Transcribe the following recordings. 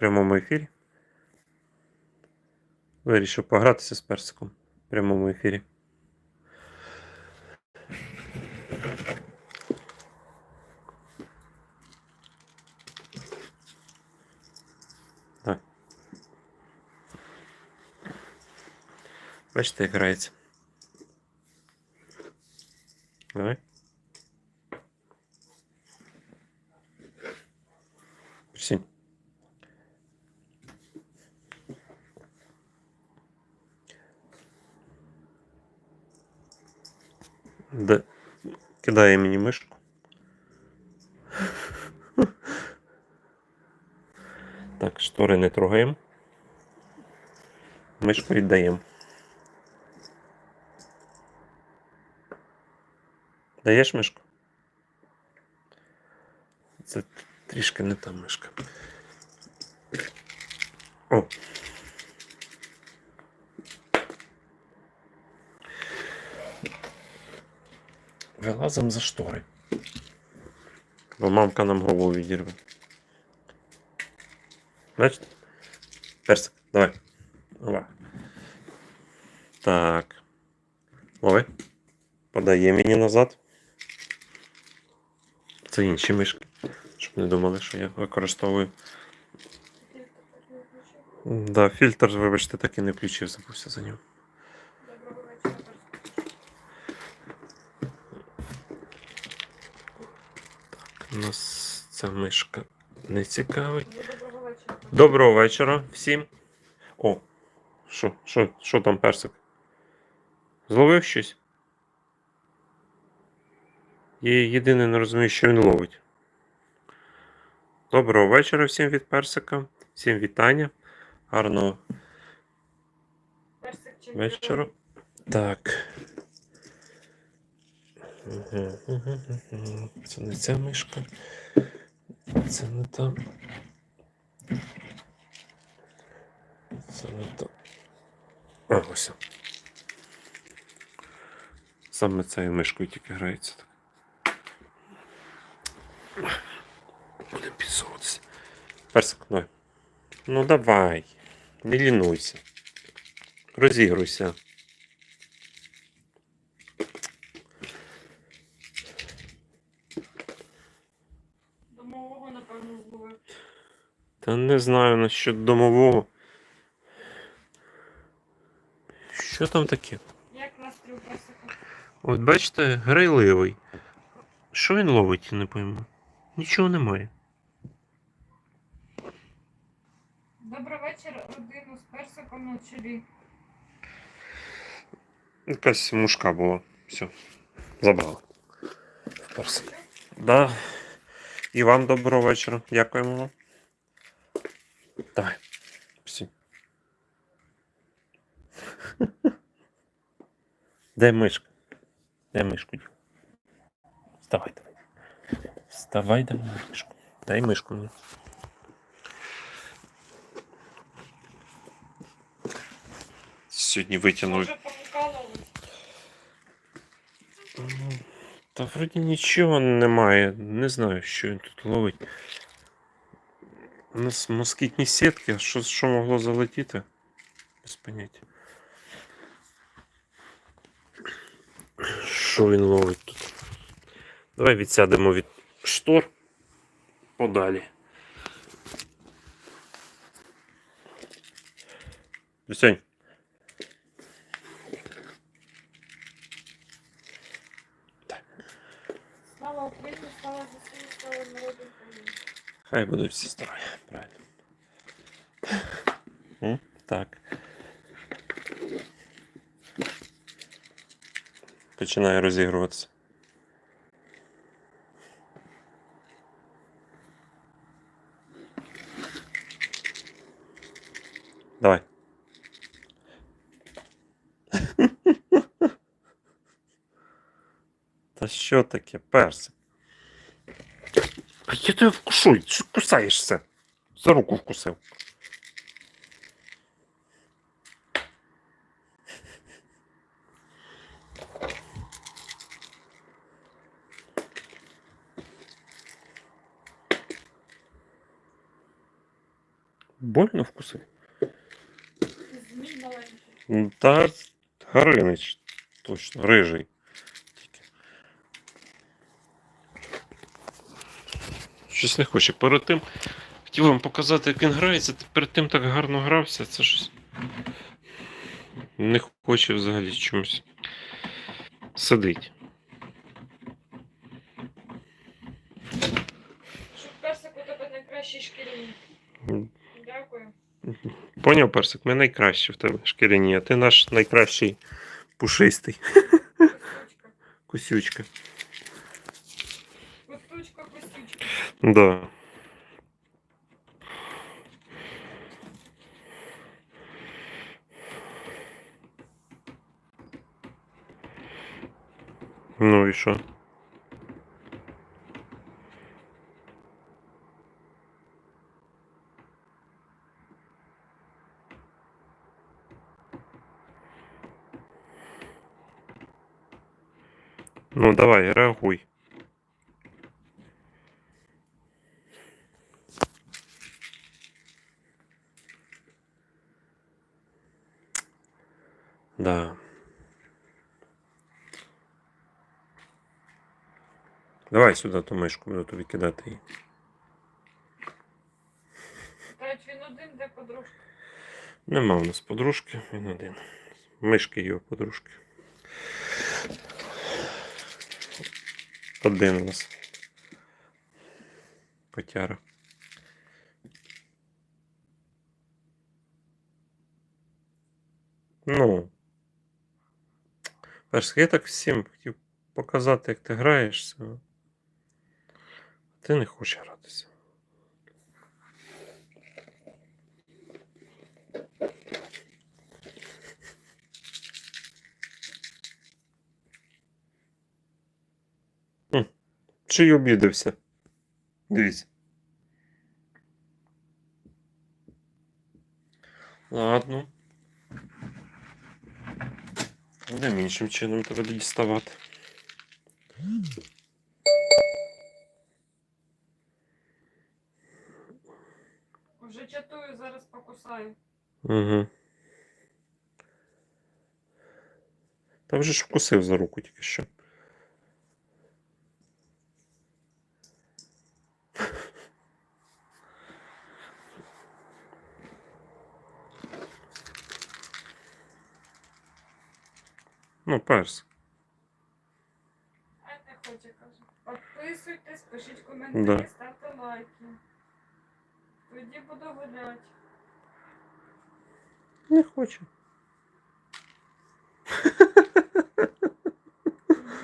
прямому ефірі. Вирішив погратися з персиком в прямому ефірі. Бачите, як грається. Давай. Да. Кидає мені мишку. Так, штори не трогаємо. Мишку віддаємо. Даєш мишку? Це трішки не та мишка. О. Вилазимо за штори. Бо мамка нам голову відірве. Бачите? Персик, давай. Ова. Так. Лови. Подає мені назад. Це інші мишки. Щоб не думали, що я використовую. Да, фільтр, вибачте, так і не включив, забувся за ним. Доброго вечора. У нас ця мишка не цікавить. Доброго вечора. Доброго вечора всім. О, що, що, що там персик? Зловив щось? Я єдине не розумію, що він ловить. Доброго вечора всім від персика. Всім вітання. Гарного Персик вечора. Так. Мгм. Це не ця мишка. Це не та. Це не та. А, ось. Саме цією мишкою тільки грається. так. Будемо підсовуватися. Персик, давай. Ну давай. Не лінуйся. Розігруйся. Домового, напевно, зловив. Та не знаю насчет домового. Що там таке? Як настрій у? От бачите, грайливий. Що він ловить, не пойму. Нічого немає. Добрий вечір, родину з персиком на чолі. Якась мушка була. Все. Забрала. Персик. Да. І вам доброго вечора. Дякуємо вам. Давай. Всі. Де мишка? Де мишку? Вставай давай. Вставай давай мишку. Дай мишку мені. Сьогодні? Ну, Та вроді нічого немає. Не знаю, що він тут ловить. У нас москітні сітки, а що, що могло залетіти? Без поняття. Що він ловить тут? Давай відсядемо від штор подалі. Люсень, Слава Україні, слава ЗСУ, слава народу України. Хай будуть всі здорові, правильно. Так. Починає розігруватися. Давай. Та що таке, персик? А я тебе вкушу, що кусаєшся? За руку вкусив. Больно вкусив? Та Гаринич, точно, рижий. Щось не хоче. Перед тим хотів вам показати, як він грається, перед тим так гарно грався, це щось. Не хоче взагалі чомусь сидить. Щоб персик у тебе найкращий шкіряний. Дякую. Поняв, персик, ми найкращі в тебе шкіряні, а ти наш найкращий пушистий. Кусючка. Да. Ну і що? Ну давай, реагуй. Да. Давай сюди ту мишку, буду тобі кидати її. Кажуть, він один для подружки. Нема у нас подружки, він один. Мишки його подружки. Один у нас. Котяра. Ну. Перш, я так всім хотів показати, як ти граєшся. Ти не хочеш гратися. Чи й обідався? Дивіться. Ладно. Будемо іншим чином тебе діставати. Вже чатую, зараз покусаю. Угу. Та вже ж вкусив за руку тільки що. Ну, перс. А не хоче, каже. Підписуйтесь, пишіть коментарі, Да. ставте лайки. Тоді буду гуляти. Не хочу.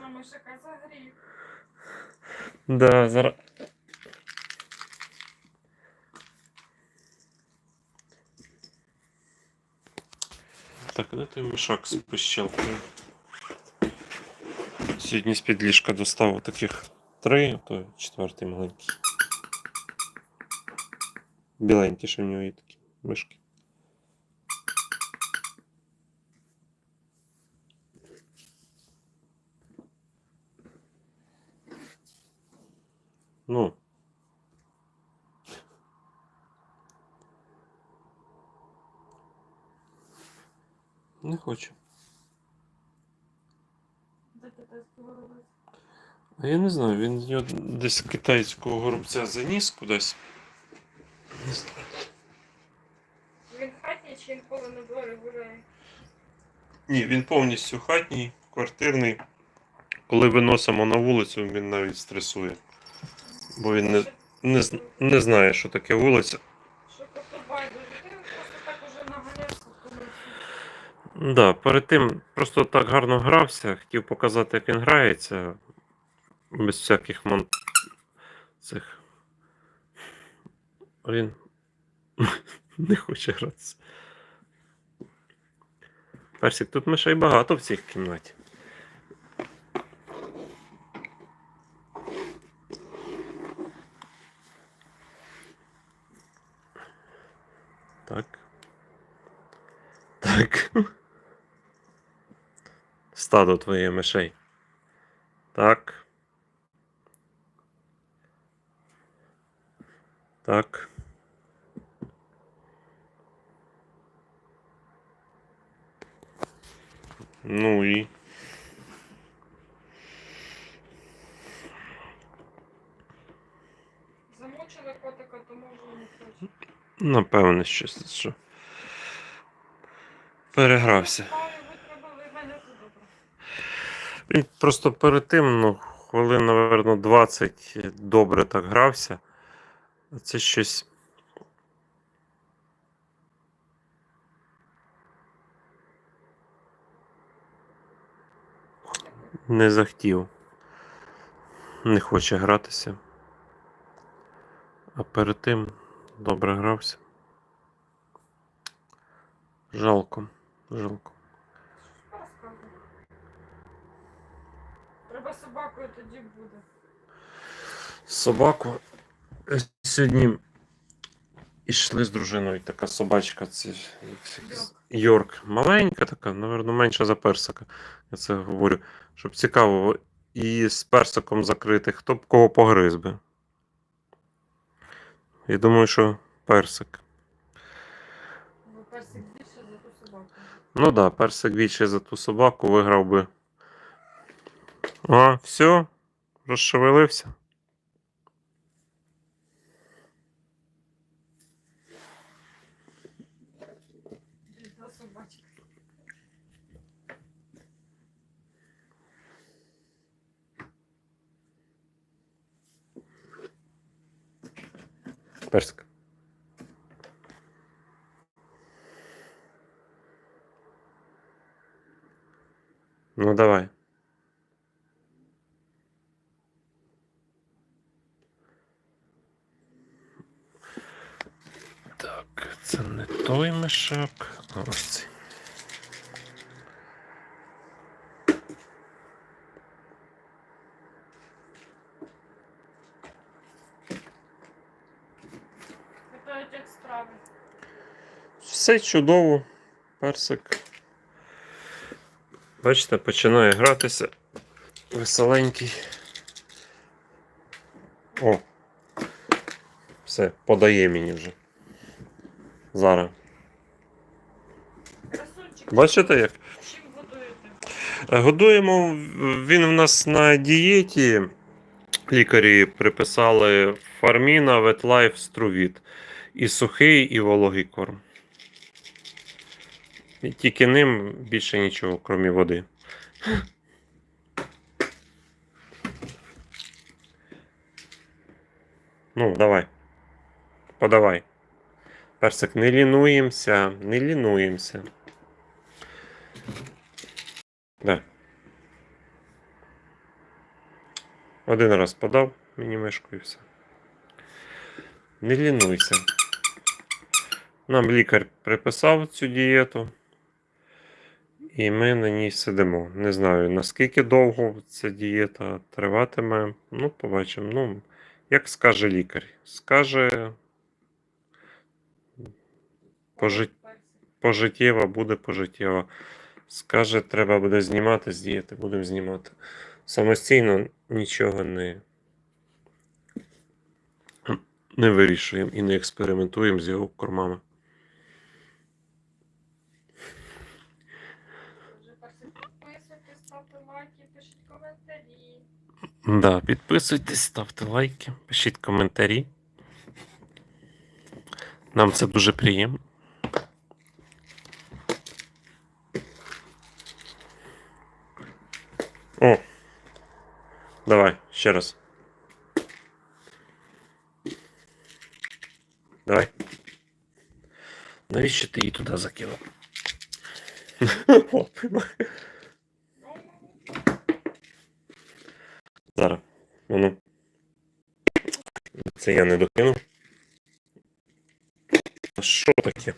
Мама шика загрів. Да, зараз. Так, де той мішок з пищалкою? Сьогодні з-під ліжка достав таких три, а то четвертий маленький. Біленькі, що в нього є такі мишки. Ну. Не хочу. Я не знаю, він його десь китайського горобця заніс кудись. Не знаю. Він хатній чи він коли на дворі гуляє? Ні, він повністю хатній, квартирний. Коли виносимо на вулицю, він навіть стресує. Бо він не, не, з- не знає, що таке вулиця. Що коту байдуже? Ти просто так уже наганявся в тому. Да, перед тим просто так гарно грався, хотів показати, як він грається. Без всяких мон... цих. Він не хоче гратися. Персик, тут мишей багато в цій кімнаті. Так. Так. Стадо твоє мишей. Так. так. Ну і. Замучили котика, то може не хоче. Напевне, щось що. Перегрався. Він просто перед тим, ну, хвилин, мабуть, 20 добре так грався. Це щось. Не захотів. Не хоче гратися. А перед тим добре грався. Жалко. Жалко. Треба собакою тоді буде. собаку. Сьогодні йшли з дружиною така собачка, це Йорк. Маленька така, напевно, менша за персика. Я це говорю. Щоб цікаво, її з персиком закрити, хто б кого погриз би. Я думаю, що персик. Бо персик більше за ту собаку. Ну так, да, персик більше за ту собаку виграв би. А, все, розшевелився. Персик. Ну давай. Так, це не той мешок, а ось цей. Все чудово. Персик. Бачите, починає гратися. Веселенький. О. Все, подає мені вже. Зараз. Красунчик. Бачите як? Чим годуєте? Е, Годуємо. Він в нас на дієті. Лікарі приписали фарміна, ветлайф, струвіт. І сухий, і вологий корм. І тільки ним більше нічого, крім води. Ну, давай. Подавай. Персик, не лінуємося, не лінуємося. Да. Один раз подав мені мишку і все. Не лінуйся. Нам лікар приписав цю дієту. І ми на ній сидимо. Не знаю, наскільки довго ця дієта триватиме. Ну, побачимо. Ну, як скаже лікар. Скаже Пожит- пожиттєва, буде пожиттєва. Скаже, треба буде знімати з дієти, будемо знімати. Самостійно нічого не, не вирішуємо і не експериментуємо з його кормами. Вже персик підписуйтесь, ставте лайки, пишіть коментарі. Да, підписуйтесь, ставте лайки, пишіть коментарі. Нам це дуже приємно. О! Давай, ще раз. Давай. Навіщо ти її туди закинув? Зараз. Ну. Це я не докинув. А Що таке?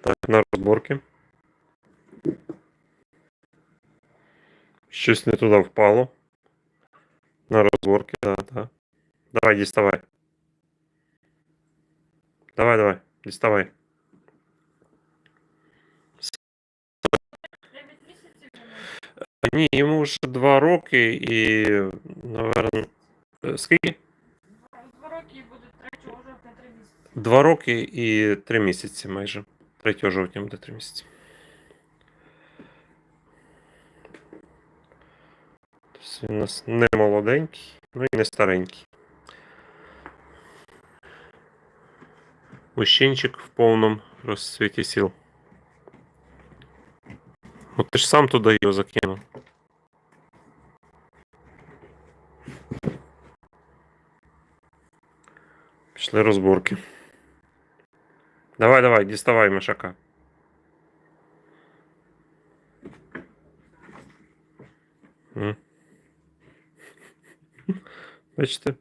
Так, на розборки. Щось не туди впало. На розборки, так, да, так. Да. Давай, діставай. Давай, давай, діставай. Ні, йому вже два роки і, напевно, е, скільки? Два роки і буде 3 жовтня 3 місяці. Два роки і три місяці майже. 3 жовтня буде три місяці. Тобто він у нас не молоденький, ну і не старенький. Мужчинчик в повному розцвіті сіл. Ти ж сам туди його закинув. Пішли розборки. Давай, давай, діставай мишака. М. Бачите,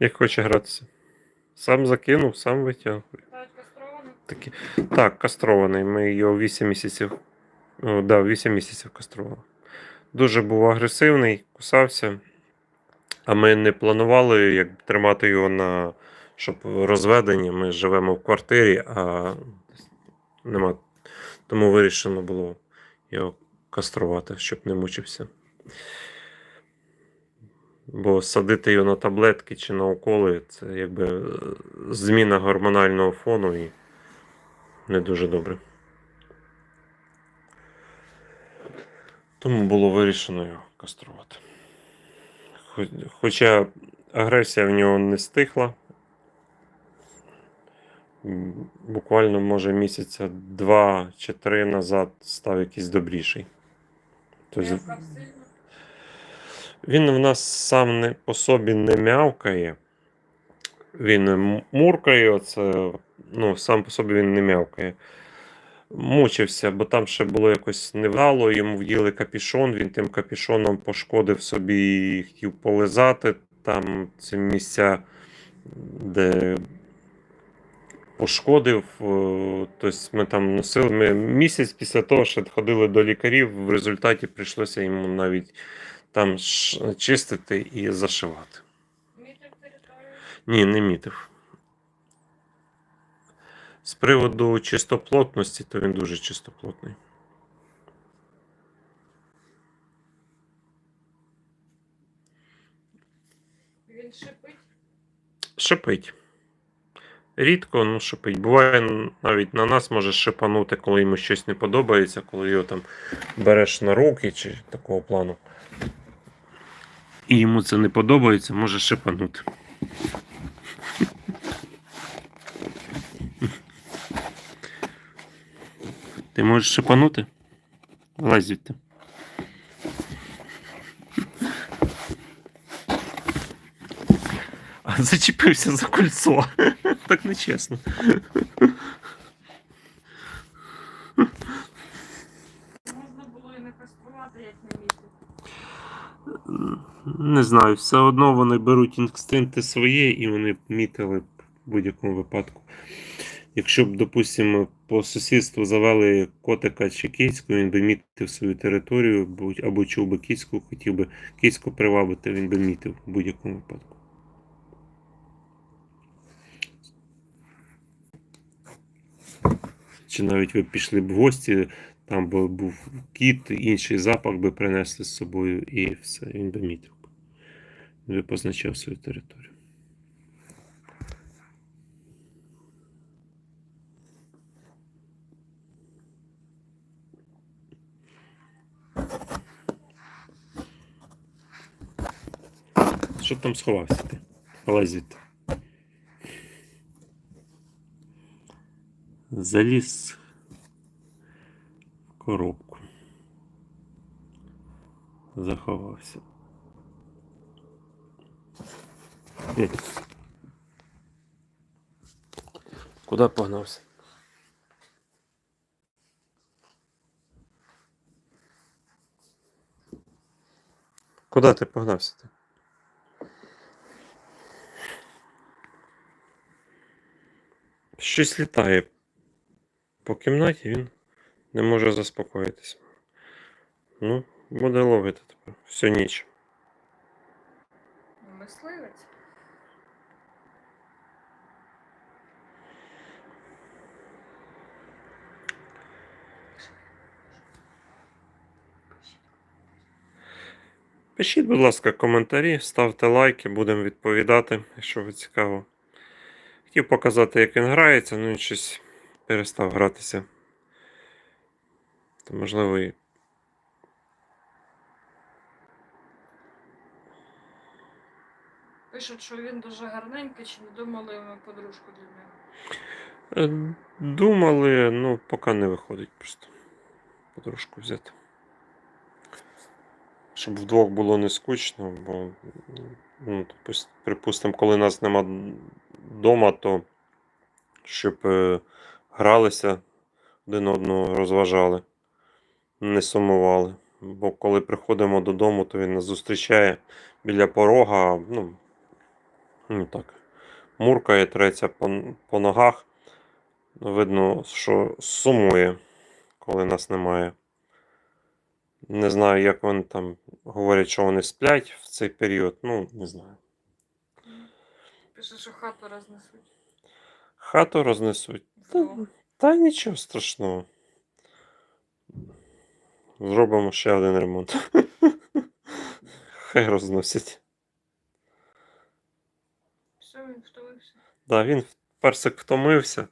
як хоче гратися. Сам закинув, сам витягнув. Так, кастрований. Ми його 8 місяців. О, да, 8 місяців кастрували. Дуже був агресивний, кусався. А ми не планували як тримати його на щоб розведення. Ми живемо в квартирі, а нема. Тому вирішено було його каструвати, щоб не мучився. Бо садити його на таблетки чи на уколи це якби е, зміна гормонального фону і не дуже добре. Тому було вирішено його каструвати. Хоча агресія в нього не стихла. Буквально, може, місяця два чи три назад став якийсь добріший. Тобто він в нас сам не, по собі не м'явкає. Він муркає, оце, ну, сам по собі він не м'явкає. Мучився, бо там ще було якось невдало, йому вділи капішон, він тим капішоном пошкодив собі і хотів полизати. Там ці місця, де пошкодив. Тобто ми там носили. Ми місяць після того ще ходили до лікарів, в результаті прийшлося йому навіть там чистити і зашивати. Мітив територію. Ні, не мітив. З приводу чистоплотності, то він дуже чистоплотний. Він шипить. Шипить. Рідко, ну шипить. Буває навіть на нас може шипанути, коли йому щось не подобається, коли його там береш на руки чи такого плану. І йому це не подобається, може шипанути. Ти можеш шипанути? Лазь звідти. А зачепився за кольцо. Так нечесно. Можна було і не каструвати, як не мітив. Не знаю, все одно вони беруть інстинкти свої і вони мітили в будь-якому випадку. Якщо б, допустимо, по сусідству завели котика чи кицьку, він би мітив свою територію, або чув би кицьку, хотів би кицьку привабити, він би мітив в будь-якому випадку. Чи навіть ви пішли б в гості, там би був кіт, інший запах би принесли з собою, і все, він би мітив. Він би позначав свою територію. Що там сховався ти? Вилазь. Заліз в коробку. Заховався. Куди погнався? Куди ти погнався? Ти? Щось літає по кімнаті, він не може заспокоїтися. Ну, буде ловити тепер всю ніч. Мисливець. Пишіть, будь ласка, коментарі, ставте лайки, будемо відповідати, якщо ви цікаво. Хотів показати, як він грається, ну він щось перестав гратися. То можливо і. Пишуть, що він дуже гарненький, чи не думали ми подружку для нього. Е, Думали, ну, поки не виходить просто. Подружку взяти. Щоб вдвох було не скучно, бо, ну, припустимо, коли нас нема вдома, то щоб е, гралися, один одного розважали, не сумували. Бо коли приходимо додому, то він нас зустрічає біля порога, ну, ну так, муркає, треться по, по ногах. Видно, що сумує, коли нас немає. Не знаю, як вони там говорять, що вони сплять в цей період. Ну, не знаю. Пише, що хату рознесуть. Хату рознесуть. Та, та нічого страшного. Зробимо ще один ремонт. Хай розносять. Все, він втомився. Да, він персик втомився.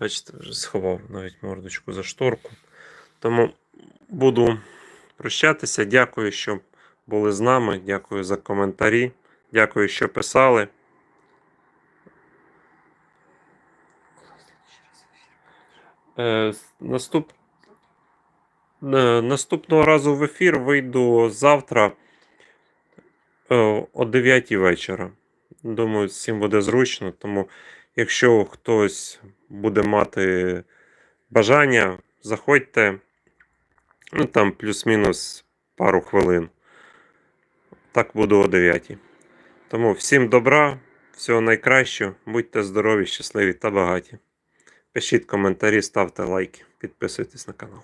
Бачите, вже сховав навіть мордочку за шторку. Тому буду прощатися. Дякую, що були з нами. Дякую за коментарі. Дякую, що писали. Наступ... е, Наступного разу в ефір вийду завтра е, о 9 вечора. Думаю, всім буде зручно. Тому, якщо хтось буде мати бажання, заходьте. Ну, там плюс-мінус пару хвилин. Так буду о 9. Тому всім добра, всього найкращого. Будьте здорові, щасливі та багаті. Пишіть коментарі, ставте лайки, підписуйтесь на канал.